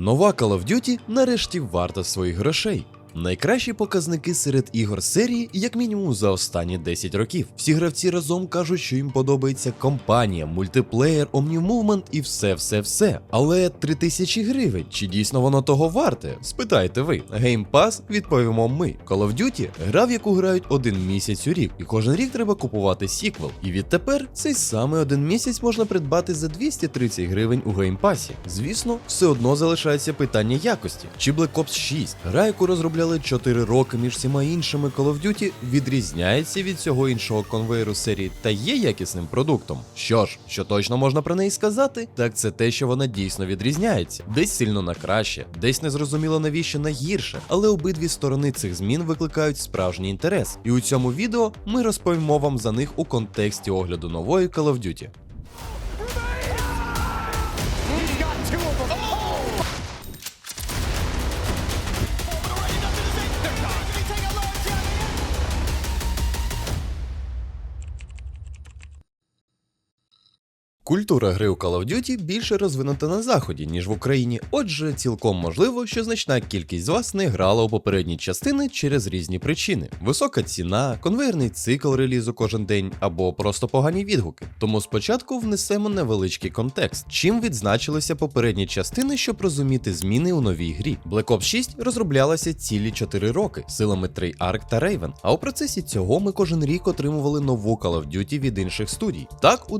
Нова Call of Duty нарешті варта своїх грошей. Найкращі показники серед ігор серії, як мінімум за останні 10 років. Всі гравці разом кажуть, що їм подобається компанія, мультиплеєр, Omni-Movement і все-все-все. Але 3000 гривень, чи дійсно воно того варте? Спитайте ви. Game Pass відповімо ми. Call of Duty гра, в яку грають один місяць у рік, і кожен рік треба купувати сіквел. І відтепер цей самий один місяць можна придбати за 230 гривень у Game Pass. Звісно, все одно залишається питання якості. Чи Black Ops 6, гра, яку розробляли 4 роки між всіма іншими Call of Duty, відрізняється від цього іншого конвейеру серії та є якісним продуктом. Що ж, що точно можна про неї сказати, так це те, що вона дійсно відрізняється. Десь сильно на краще, десь незрозуміло навіщо на гірше, але обидві сторони цих змін викликають справжній інтерес. І у цьому відео ми розповімо вам за них у контексті огляду нової Call of Duty. Культура гри у Call of Duty більше розвинута на заході, ніж в Україні. Отже, цілком можливо, що значна кількість з вас не грала у попередні частини через різні причини: висока ціна, конвейерний цикл релізу кожен день або просто погані відгуки. Тому спочатку внесемо невеличкий контекст, чим відзначилися попередні частини, щоб розуміти зміни у новій грі. Black Ops 6 розроблялася цілі 4 роки силами Treyarch та Raven, а у процесі цього ми кожен рік отримували нову Call of Duty від інших студій. Так, у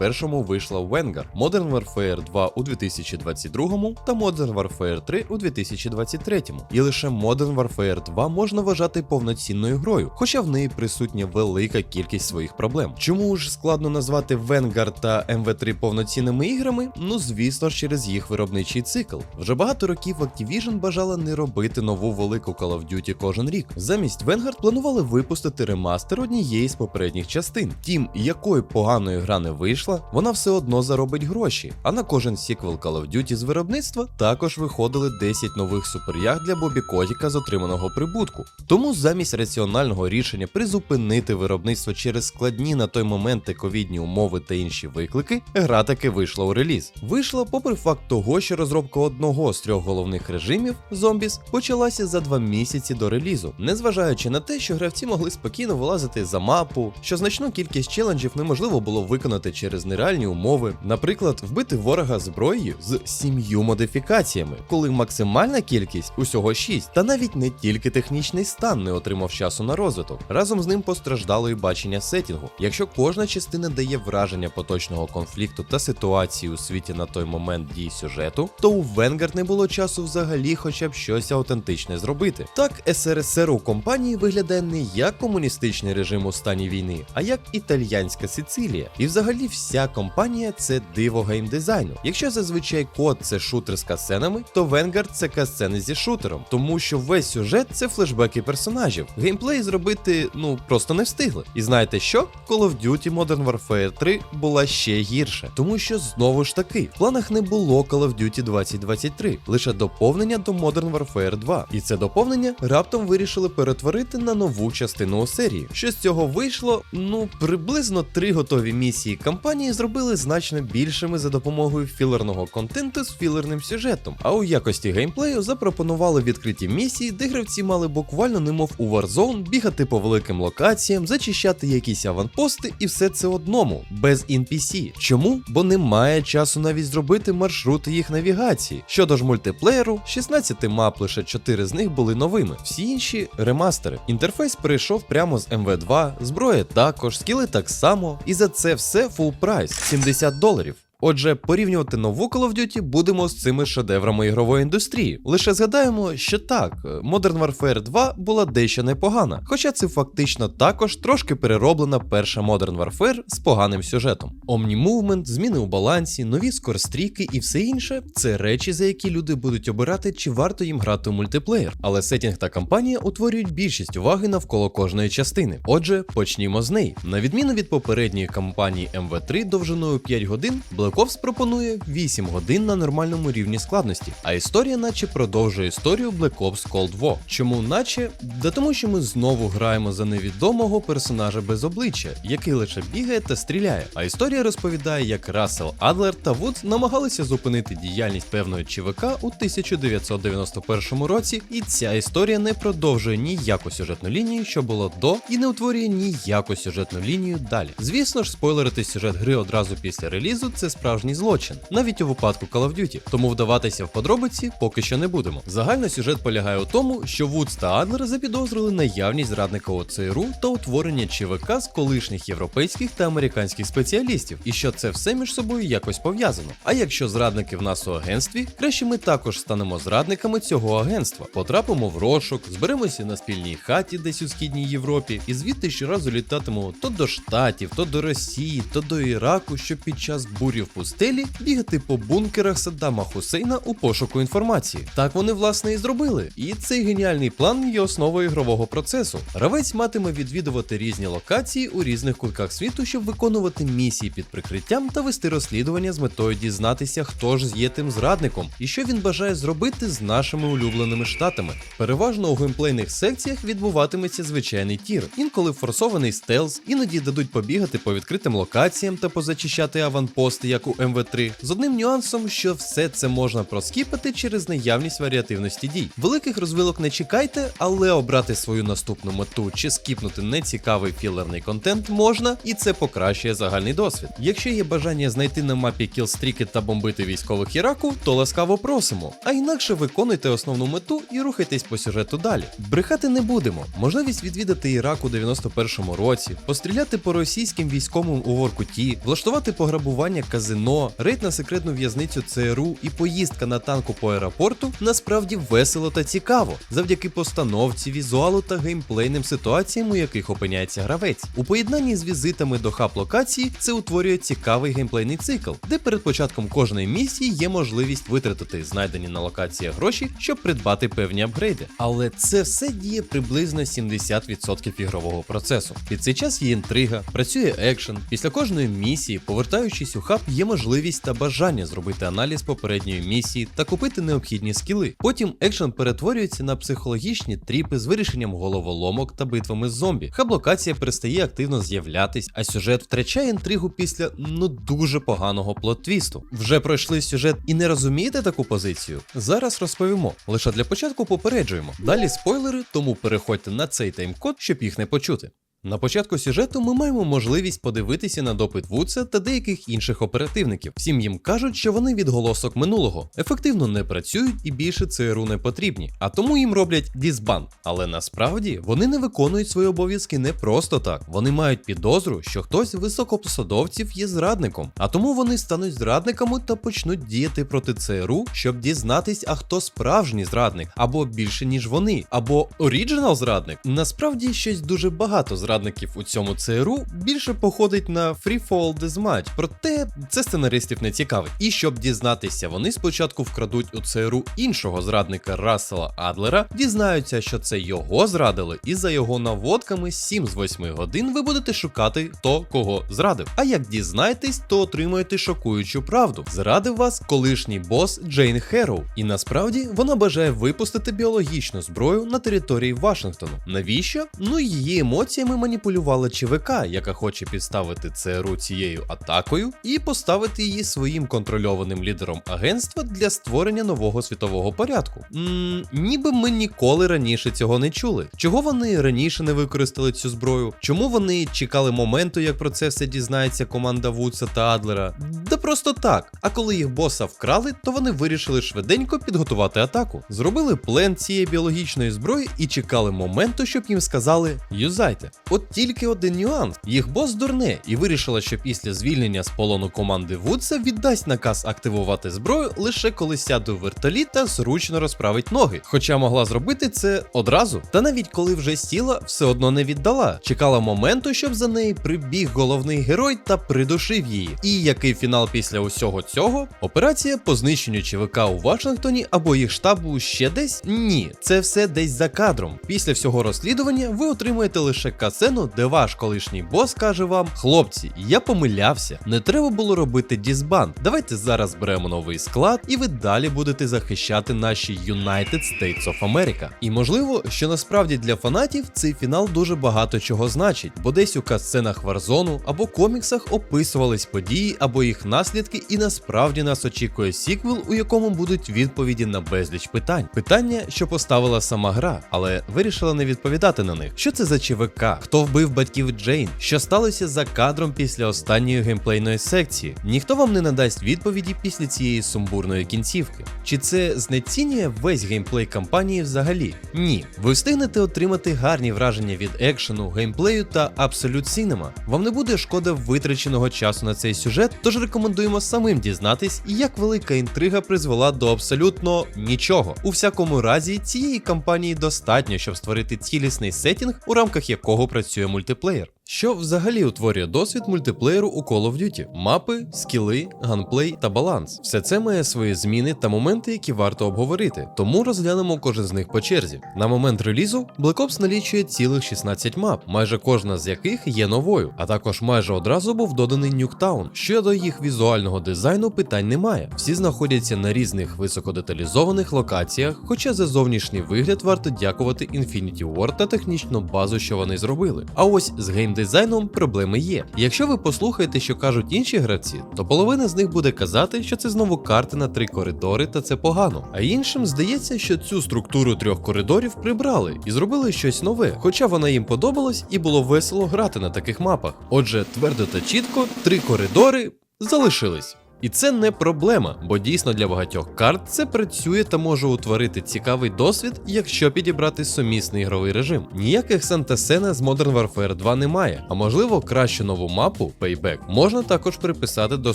2021-му вийшла Vanguard, Modern Warfare 2 у 2022 та Modern Warfare 3 у 2023. І лише Modern Warfare 2 можна вважати повноцінною грою, хоча в неї присутня велика кількість своїх проблем. Чому ж складно назвати Vanguard та MV3 повноцінними іграми? Ну звісно ж через їх виробничий цикл. Вже багато років Activision бажала не робити нову велику Call of Duty кожен рік. Замість Vanguard планували випустити ремастер однієї з попередніх частин. Тім, якої поганої гра не вийшла, вона все одно заробить гроші. А на кожен сіквел Call of Duty з виробництва також виходили 10 нових суперяг для Бобі Котіка з отриманого прибутку. Тому замість раціонального рішення призупинити виробництво через складні на той момент ковідні умови та інші виклики, гра таки вийшла у реліз. Вийшла попри факт того, що розробка одного з трьох головних режимів Zombies почалася за два місяці до релізу, незважаючи на те, що гравці могли спокійно вилазити за мапу, що значну кількість челенджів неможливо було виконати через нереальні умови, наприклад, вбити ворога зброєю з сім'ю модифікаціями, коли максимальна кількість усього 6, та навіть не тільки технічний стан не отримав часу на розвиток. Разом з ним постраждало і бачення сетінгу. Якщо кожна частина дає враження поточного конфлікту та ситуації у світі на той момент дій сюжету, то у Vanguard не було часу взагалі хоча б щось аутентичне зробити. Так, СРСР у компанії виглядає не як комуністичний режим у стані війни, а як італьянська Сицилія. І взагалі вся компанія це диво геймдизайну. Якщо зазвичай код це шутер з касценами, то Vanguard це касцени зі шутером, тому що весь сюжет це флешбеки персонажів. Геймплей зробити ну просто не встигли. І знаєте що? Call of Duty Modern Warfare 3 була ще гірше, тому що знову ж таки в планах не було Call of Duty 2023, лише доповнення до Modern Warfare 2. І це доповнення раптом вирішили перетворити на нову частину у серії. Що з цього вийшло? Ну приблизно три готові місії кампанії зробили значно більшими за допомогою філерного контенту з філерним сюжетом. А у якості геймплею запропонували відкриті місії, де гравці мали буквально немов у Warzone бігати по великим локаціям, зачищати якісь аванпости і все це одному, без NPC. Чому? Бо немає часу навіть зробити маршрути їх навігації. Щодо ж мультиплеєру, 16 мап лише 4 з них були новими, всі інші ремастери. Інтерфейс перейшов прямо з МВ2, зброя також, скіли так само, і за це все фул прайс 70 доларів. Отже, порівнювати нову Call of Duty будемо з цими шедеврами ігрової індустрії. Лише згадаємо, що так, Modern Warfare 2 була дещо непогана, хоча це фактично також трошки перероблена перша Modern Warfare з поганим сюжетом. Omni Movement, зміни у балансі, нові скорстріки і все інше це речі, за які люди будуть обирати, чи варто їм грати у мультиплеєр. Але сетінг та кампанія утворюють більшість уваги навколо кожної частини. Отже, почнімо з неї. На відміну від попередньої кампанії MV3 довжиною 5 годин, Black пропонує 8 годин на нормальному рівні складності, а історія наче продовжує історію Black Ops Cold War. Чому наче? Да тому що ми знову граємо за невідомого персонажа без обличчя, який лише бігає та стріляє. А історія розповідає, як Рассел Адлер та Вудс намагалися зупинити діяльність певної ЧВК у 1991 році, і ця історія не продовжує ніяку сюжетну лінію, що було до, і не утворює ніяку сюжетну лінію далі. Звісно ж, спойлерити сюжет гри одразу після релізу це справжній злочин, навіть у випадку Call of Duty, тому вдаватися в подробиці поки що не будемо. Загально сюжет полягає у тому, що Вудс та Адлер запідозрили наявність зрадника ОЦРУ та утворення ЧВК з колишніх європейських та американських спеціалістів, і що це все між собою якось пов'язано. А якщо зрадники в нас у агентстві, краще ми також станемо зрадниками цього агентства, потрапимо в розшук, зберемося на спільній хаті десь у східній Європі, і звідти щоразу літатимемо то до Штатів, то до Росії, то до Іраку, щоб під час бурі в пустелі бігати по бункерах Саддама Хусейна у пошуку інформації. Так вони власне і зробили. І цей геніальний план є основою ігрового процесу. Гравець матиме відвідувати різні локації у різних кутках світу, щоб виконувати місії під прикриттям та вести розслідування з метою дізнатися, хто ж є тим зрадником і що він бажає зробити з нашими улюбленими штатами. Переважно у геймплейних секціях відбуватиметься звичайний тір, інколи форсований стелс, іноді дадуть побігати по відкритим локаціям та позачищати аванпости, як у МВ3, з одним нюансом, що все це можна проскіпати через наявність варіативності дій. Великих розвилок не чекайте, але обрати свою наступну мету чи скіпнути нецікавий філерний контент можна, і це покращує загальний досвід. Якщо є бажання знайти на мапі кілстріки та бомбити військових Іраку, то ласкаво просимо. А інакше виконуйте основну мету і рухайтесь по сюжету далі. Брехати не будемо. Можливість відвідати Ірак у 91-му році, постріляти по російським військовим у Воркуті, влаштувати пограбування казино, рейд на секретну в'язницю ЦРУ і поїздка на танку по аеропорту насправді весело та цікаво, завдяки постановці, візуалу та геймплейним ситуаціям, у яких опиняється гравець. У поєднанні з візитами до хаб локації це утворює цікавий геймплейний цикл, де перед початком кожної місії є можливість витратити знайдені на локаціях гроші, щоб придбати певні апгрейди. Але це все діє приблизно 70% ігрового процесу. Під цей час є інтрига, працює екшен. Після кожної місії, повертаючись у хаб, є можливість та бажання зробити аналіз попередньої місії та купити необхідні скіли. Потім екшен перетворюється на психологічні тріпи з вирішенням головоломок та битвами з зомбі. Хаб-локація перестає активно з'являтись, а сюжет втрачає інтригу після ну дуже поганого плот-твісту. Вже пройшли сюжет і не розумієте таку позицію? Зараз розповімо. Лише для початку попереджуємо. Далі спойлери, тому переходьте на цей тайм-код, щоб їх не почути. На початку сюжету ми маємо можливість подивитися на допит Вудса та деяких інших оперативників. Всім їм кажуть, що вони відголосок минулого, ефективно не працюють і більше ЦРУ не потрібні, а тому їм роблять дізбан. Але насправді вони не виконують свої обов'язки не просто так. Вони мають підозру, що хтось з високопосадовців є зрадником, а тому вони стануть зрадниками та почнуть діяти проти ЦРУ, щоб дізнатись, а хто справжній зрадник, або більше ніж вони, або оріджинал зрадник. Насправді щось дуже багато зрадників у цьому ЦРУ більше походить на Free Fall проте це сценаристів не цікавить. І щоб дізнатися, вони спочатку вкрадуть у ЦРУ іншого зрадника Рассела Адлера, дізнаються, що це його зрадили, і за його наводками 7 з 8 годин ви будете шукати, хто кого зрадив. А як дізнаєтесь, то отримаєте шокуючу правду. Зрадив вас колишній бос Джейн Херроу, і насправді вона бажає випустити біологічну зброю на території Вашингтону. Навіщо? Ну її емоціями маніпулювала ЧВК, яка хоче підставити ЦРУ цією атакою і поставити її своїм контрольованим лідером агентства для створення нового світового порядку. Ммм, ніби ми ніколи раніше цього не чули. Чого вони раніше не використали цю зброю? Чому вони чекали моменту, як про це все дізнається команда Вудса та Адлера? Да просто так. А коли їх боса вкрали, то вони вирішили швиденько підготувати атаку. Зробили плен цієї біологічної зброї і чекали моменту, щоб їм сказали юзайте. От тільки один нюанс: їх бос дурне і вирішила, що після звільнення з полону команди Вудса віддасть наказ активувати зброю лише коли сяде в вертоліт та зручно розправить ноги. Хоча могла зробити це одразу. Та навіть коли вже сіла, все одно не віддала. Чекала моменту, щоб за неї прибіг головний герой та придушив її. І який фінал після усього цього? Операція по знищенню ЧВК у Вашингтоні або їх штабу ще десь? Ні, це все десь за кадром. Після всього розслідування ви отримуєте лише кат катсцену, де ваш колишній бос каже вам: хлопці, я помилявся, не треба було робити дізбан. Давайте зараз беремо новий склад, і ви далі будете захищати наші United States of America. І можливо, що насправді для фанатів цей фінал дуже багато чого значить, бо десь у катсценах Warzone або коміксах описувались події або їх наслідки, і насправді нас очікує сіквел, у якому будуть відповіді на безліч питань. Питання, що поставила сама гра, але вирішила не відповідати на них. Що це за ЧВК? Хто вбив батьків Джейн? Що сталося за кадром після останньої геймплейної секції? Ніхто вам не надасть відповіді після цієї сумбурної кінцівки. Чи це знецінює весь геймплей кампанії взагалі? Ні. Ви встигнете отримати гарні враження від екшену, геймплею та Absolute Cinema. Вам не буде шкода витраченого часу на цей сюжет, тож рекомендуємо самим дізнатись, як велика інтрига призвела до абсолютно нічого. У всякому разі, цієї кампанії достатньо, щоб створити цілісний сетінг, у рамках якого працює мультиплеєр. Що взагалі утворює досвід мультиплеєру у Call of Duty? Мапи, скіли, ганплей та баланс. Все це має свої зміни та моменти, які варто обговорити. Тому розглянемо кожен з них по черзі. На момент релізу Black Ops налічує цілих 16 мап, майже кожна з яких є новою, а також майже одразу був доданий Нюктаун. Щодо їх візуального дизайну питань немає. Всі знаходяться на різних високодеталізованих локаціях, хоча за зовнішній вигляд варто дякувати Infinity Ward та технічну базу, що вони зробили. А ось з геймдизайном проблеми є. Якщо ви послухаєте, що кажуть інші гравці, то половина з них буде казати, що це знову карти на три коридори, та це погано. А іншим здається, що цю структуру трьох коридорів прибрали і зробили щось нове, хоча вона їм подобалась і було весело грати на таких мапах. Отже, твердо та чітко, три коридори залишились. І це не проблема, бо дійсно для багатьох карт це працює та може утворити цікавий досвід, якщо підібрати сумісний ігровий режим. Ніяких Санта-Сена з Modern Warfare 2 немає, а можливо кращу нову мапу Payback можна також приписати до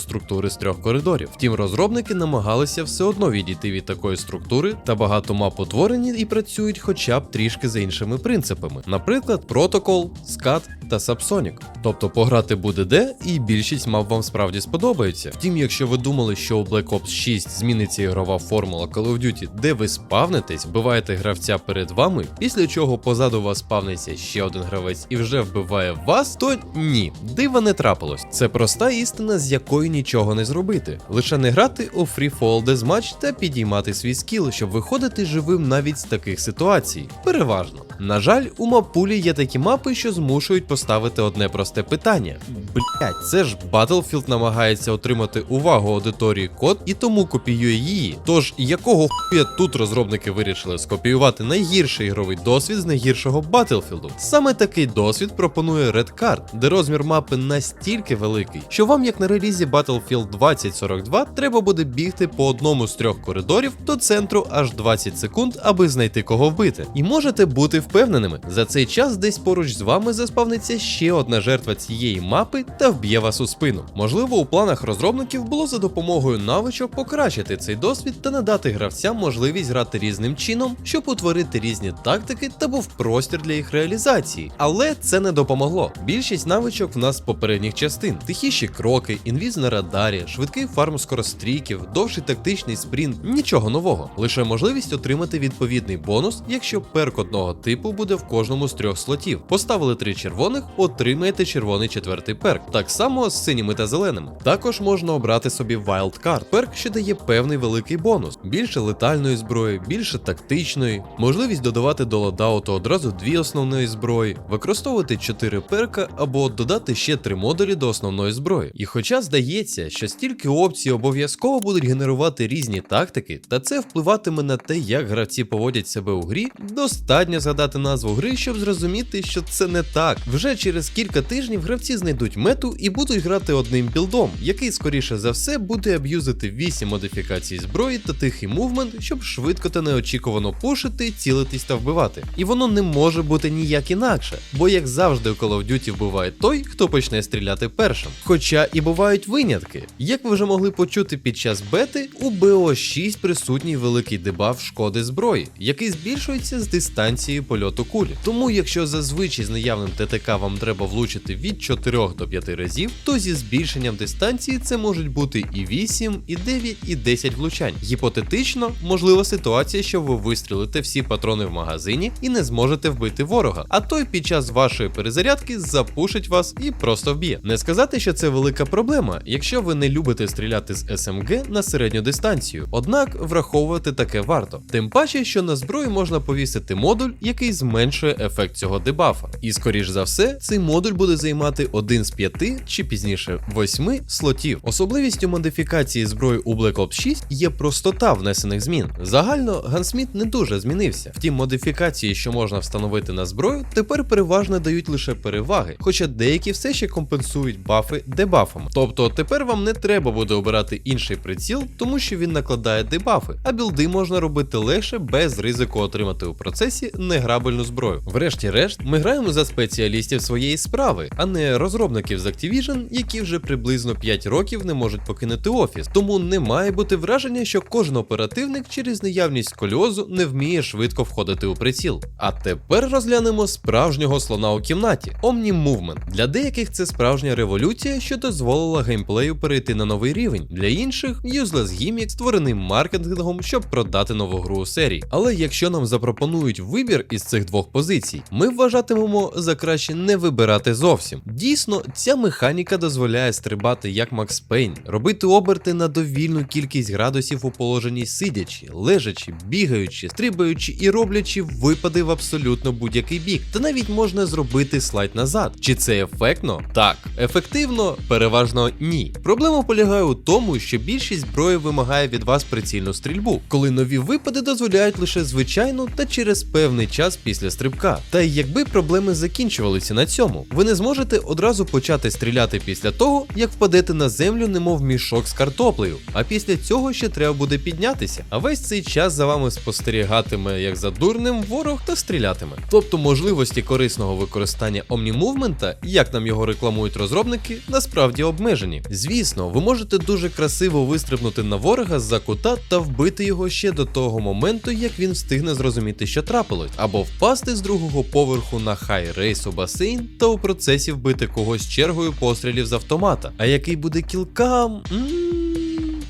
структури з трьох коридорів. Втім, розробники намагалися все одно відійти від такої структури, та багато мап утворені і працюють хоча б трішки за іншими принципами, наприклад, Protocol, SCAT та Subsonic. Тобто пограти буде де, і більшість мап вам справді сподобається. Втім, якщо ви думали, що у Black Ops 6 зміниться ігрова формула Call of Duty, де ви спавнитесь, вбиваєте гравця перед вами, після чого позаду вас спавниться ще один гравець і вже вбиває вас, то ні, дива не трапилось. Це проста істина, з якою нічого не зробити. Лише не грати у Free Fall та підіймати свій скіл, щоб виходити живим навіть з таких ситуацій. Переважно. На жаль, у мапулі є такі мапи, що змушують поставити одне просте питання. Блять, це ж Battlefield намагається отримати увагу аудиторії код і тому копіює її. Тож якого хуя тут розробники вирішили скопіювати найгірший ігровий досвід з найгіршого Battlefield? Саме такий досвід пропонує Red Card, де розмір мапи настільки великий, що вам, як на релізі Battlefield 2042, треба буде бігти по одному з трьох коридорів до центру аж 20 секунд, аби знайти кого вбити. І можете бути впевненими, за цей час десь поруч з вами заспавниться ще одна жертва цієї мапи та вб'є вас у спину. Можливо, у планах розробників було за допомогою навичок покращити цей досвід та надати гравцям можливість грати різним чином, щоб утворити різні тактики та був простір для їх реалізації. Але це не допомогло. Більшість навичок в нас з попередніх частин: тихіші кроки, інвіз на радарі, швидкий фарм скорострійків, довший тактичний спринт, нічого нового, лише можливість отримати відповідний бонус, якщо перк одного типу буде в кожному з трьох слотів. Поставили три червоних, отримаєте червоний четвертий перк. Так само з синіми та зеленими. Також можна обрати собі Wild Card, перк, що дає певний великий бонус: більше летальної зброї, більше тактичної, можливість додавати до лодауту одразу дві основної зброї, використовувати чотири перка або додати ще три модулі до основної зброї. І хоча здається, що стільки опцій обов'язково будуть генерувати різні тактики, та це впливатиме на те, як гравці поводять себе у грі, достатньо згадати назву гри, щоб зрозуміти, що це не так. Вже через кілька тижнів гравці знайдуть мету і будуть грати одним білдом, який скоріше за все буде аб'юзити 8 модифікацій зброї та тихий мувмент, щоб швидко та неочікувано пушити, цілитись та вбивати. І воно не може бути ніяк інакше, бо як завжди у Call of Duty вбиває той, хто почне стріляти першим. Хоча і бувають винятки. Як ви вже могли почути під час бети, у BO6 присутній великий дебаф шкоди зброї, який збільшується з дистанцією польоту кулі. Тому, якщо зазвичай з наявним ТТК вам треба влучити від 4 до 5 разів, то зі збільшенням дистанції це можуть бути і 8, і 9, і 10 влучань. Гіпотетично, можлива ситуація, що ви вистрілите всі патрони в магазині і не зможете вбити ворога, а той під час вашої перезарядки запушить вас і просто вб'є. Не сказати, що це велика проблема, якщо ви не любите стріляти з СМГ на середню дистанцію. Однак враховувати таке варто. Тим паче, що на зброї можна повісити модуль, який зменшує ефект цього дебафа. І скоріш за все, цей модуль буде займати один з п'яти чи пізніше восьми слотів. Особливістю модифікації зброї у Black Ops 6 є простота внесених змін. Загально Гансміт не дуже змінився. Втім, модифікації, що можна встановити на зброю, тепер переважно дають лише переваги, хоча деякі все ще компенсують бафи дебафами. Тобто тепер вам не треба буде обирати інший приціл, тому що він накладає дебафи, а білди можна робити легше без ризику отримати у процесі неграбельну зброю. Врешті-решт, ми граємо за спеціалістів своєї справи, а не розробників з Activision, які вже приблизно 5 років не можуть покинути офіс. Тому не має бути враження, що кожен оперативник через наявність сколіозу не вміє швидко входити у приціл. А тепер розглянемо справжнього слона у кімнаті Omni Movement. Для деяких це справжня революція, що дозволила геймплею перейти на новий рівень. Для інших юзлес гімік, створений маркетингом, щоб продати нову гру у серії. Але якщо нам запропонують вибір із цих двох позицій, ми вважатимемо за краще не вибирати зовсім. Дійсно, ця механіка дозволяє стрибати як Макс Пейн, робити оберти на довільну кількість градусів у положенні сидячи, лежачи, бігаючи, стрибаючи і роблячи випади в абсолютно будь-який бік. Та навіть можна зробити слайд назад. Чи це ефектно? Так. Ефективно? Переважно ні. Проблема полягає у тому, що більшість зброї вимагає від вас прицільну стрільбу, коли нові випади дозволяють лише звичайну та через певний час після стрибка. Та й якби проблеми закінчувалися на цьому, ви не зможете одразу почати стріляти після того, як впадете на землю, немов мішок з картоплею. А після цього ще треба буде піднятися. А весь цей час за вами спостерігатиме як за дурним ворог та стрілятиме. Тобто можливості корисного використання Omni-Movement, як нам його рекламують розробники, насправді обмежені. Звісно, ви можете дуже красиво вистрибнути на ворога з-за кута та вбити його ще до того моменту, як він встигне зрозуміти, що трапилось, або впасти з другого поверху на хай рейс у басейн та у процесі вбити когось чергою пострілів з автомата. А який буде кілкам? М,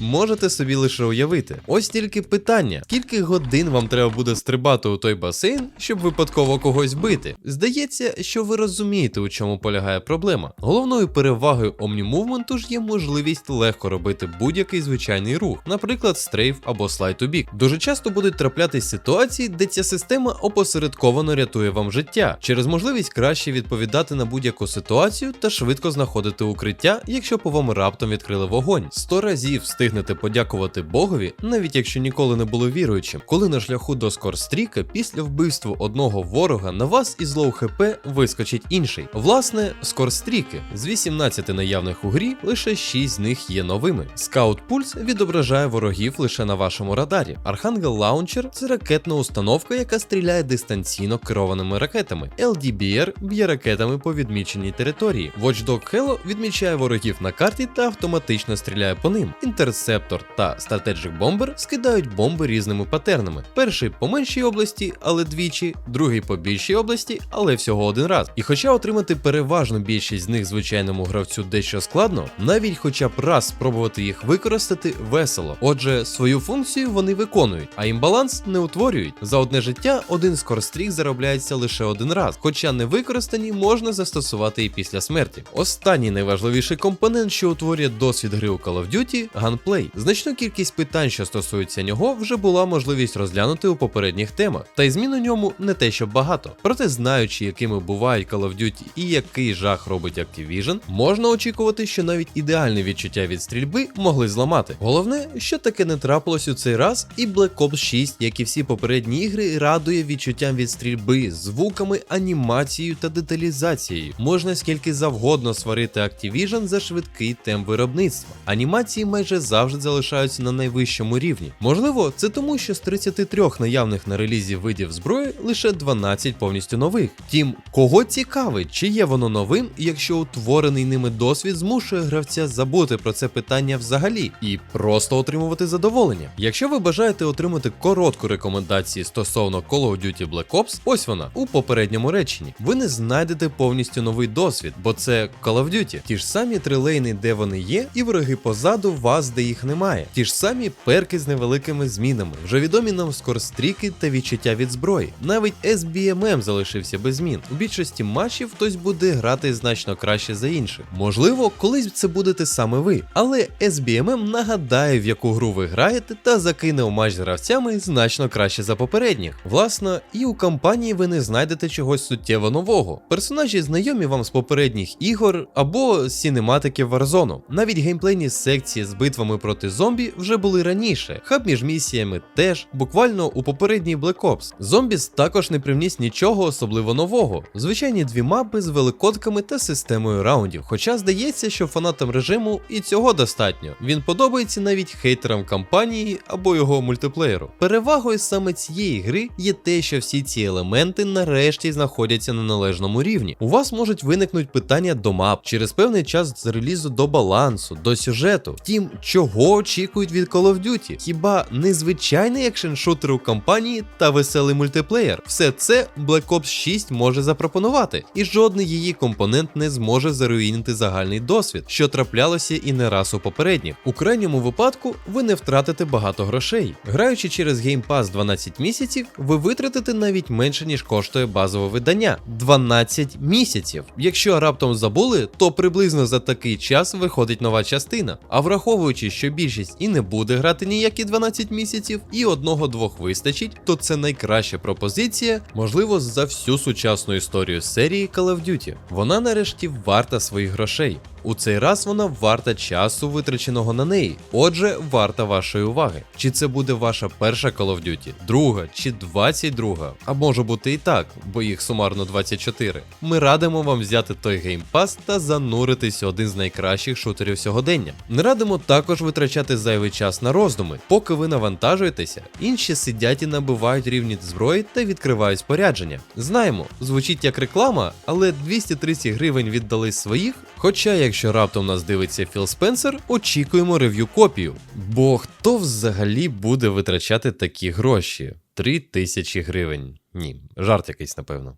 Можете собі лише уявити. Ось тільки питання: скільки годин вам треба буде стрибати у той басейн, щоб випадково когось бити? Здається, що ви розумієте, у чому полягає проблема. Головною перевагою Omni-Movement ж є можливість легко робити будь-який звичайний рух, наприклад, стрейф або слайд у бік. Дуже часто будуть траплятись ситуації, де ця система опосередковано рятує вам життя через можливість краще відповідати на будь-яку ситуацію та швидко знаходити укриття, якщо по вам раптом відкрили вогонь. Сто разів встигнете подякувати Богові, навіть якщо ніколи не були віруючим, коли на шляху до скорстріка після вбивства одного ворога на вас із лоу хп вискочить інший. Власне, скорстріки з 18 наявних у грі, лише 6 з них є новими. Скаут Пульс відображає ворогів лише на вашому радарі. Архангел Лаунчер це ракетна установка, яка стріляє дистанційно керованими ракетами. LDBR б'є ракетами по відміченій території. Watchdog Halo відмічає ворогів на карті та автоматично стріляє по ним. Interceptor та Strategic Bomber скидають бомби різними патернами. Перший по меншій області, але двічі, другий по більшій області, але всього один раз. І хоча отримати переважну більшість з них звичайному гравцю дещо складно, навіть хоча б раз спробувати їх використати весело. Отже, свою функцію вони виконують, а імбаланс не утворюють. За одне життя один скорстрік заробляється лише один раз, хоча не використані можна застосувати і після смерті. Останній найважливіший компонент, що утворює досвід гри у Call of Duty ганплей. Значну кількість питань, що стосуються нього, вже була можливість розглянути у попередніх темах, та й змін у ньому не те, що багато. Проте, знаючи, якими бувають Call of Duty і який жах робить Activision, можна очікувати, що навіть ідеальне відчуття від стрільби могли зламати. Головне, що таке не трапилось у цей раз, і Black Ops 6, як і всі попередні ігри, радує відчуттям від стрільби, звуками, анімацією та деталізацією. Можна скільки завгодно сварити Activision за швидкий темп виробництва. Анімації майже завжди завжди залишаються на найвищому рівні. Можливо, це тому, що з 33 наявних на релізі видів зброї лише 12 повністю нових. Втім, кого цікавить, чи є воно новим, якщо утворений ними досвід змушує гравця забути про це питання взагалі і просто отримувати задоволення. Якщо ви бажаєте отримати коротку рекомендацію стосовно Call of Duty Black Ops, ось вона у попередньому реченні. Ви не знайдете повністю новий досвід, бо це Call of Duty. Ті ж самі три лейни, де вони є, і вороги позаду вас, де їх немає. Ті ж самі перки з невеликими змінами, вже відомі нам скорстріки та відчуття від зброї. Навіть SBMM залишився без змін. У більшості матчів хтось буде грати значно краще за інших. Можливо, колись це будете саме ви, але SBMM нагадає, в яку гру ви граєте, та закине у матч з гравцями значно краще за попередніх. Власно, і у кампанії ви не знайдете чогось суттєво нового. Персонажі знайомі вам з попередніх ігор або з сінематики Warzone. Навіть геймплейні секції з битвами проти зомбі вже були раніше. Хаб між місіями теж, буквально у попередній Black Ops. Зомбіс також не привніс нічого особливо нового. Звичайні дві мапи з великодками та системою раундів. Хоча здається, що фанатам режиму і цього достатньо. Він подобається навіть хейтерам кампанії або його мультиплеєру. Перевагою саме цієї гри є те, що всі ці елементи нарешті знаходяться на належному рівні. У вас можуть виникнути питання до мап через певний час з релізу до балансу, до сюжету. Втім, чого очікують від Call of Duty? Хіба незвичайний екшен шутер у кампанії та веселий мультиплеєр? Все це Black Ops 6 може запропонувати, і жодний її компонент не зможе заруїнити загальний досвід, що траплялося і не раз у попередніх. У крайньому випадку ви не втратите багато грошей. Граючи через Game Pass 12 місяців, ви витратите навіть менше ніж коштує базове видання 12 місяців. Якщо раптом забули, то приблизно за такий час виходить нова частина. А враховуючи, що більшість і не буде грати ніякі 12 місяців, і одного-двох вистачить, то це найкраща пропозиція, можливо, за всю сучасну історію серії Call of Duty. Вона нарешті варта своїх грошей. У цей раз вона варта часу, витраченого на неї. Отже, варта вашої уваги. Чи це буде ваша перша Call of Duty, друга чи 22, а може бути і так, бо їх сумарно 24. Ми радимо вам взяти той геймпас та зануритись один з найкращих шутерів сьогодення. Не радимо також витрачати зайвий час на роздуми, поки ви навантажуєтеся. Інші сидять і набивають рівні зброї та відкривають спорядження. Знаємо, звучить як реклама, але 230 гривень віддали своїх. Хоча, якщо раптом нас дивиться Філ Спенсер, очікуємо рев'ю копію. Бо хто взагалі буде витрачати такі гроші? 3 тисячі гривень. Ні, жарт якийсь, напевно.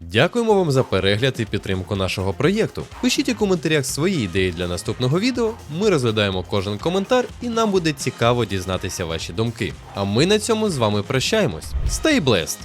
Дякуємо вам за перегляд і підтримку нашого проєкту. Пишіть у коментарях свої ідеї для наступного відео. Ми розглядаємо кожен коментар, і нам буде цікаво дізнатися ваші думки. А ми на цьому з вами прощаємось. Stay blessed!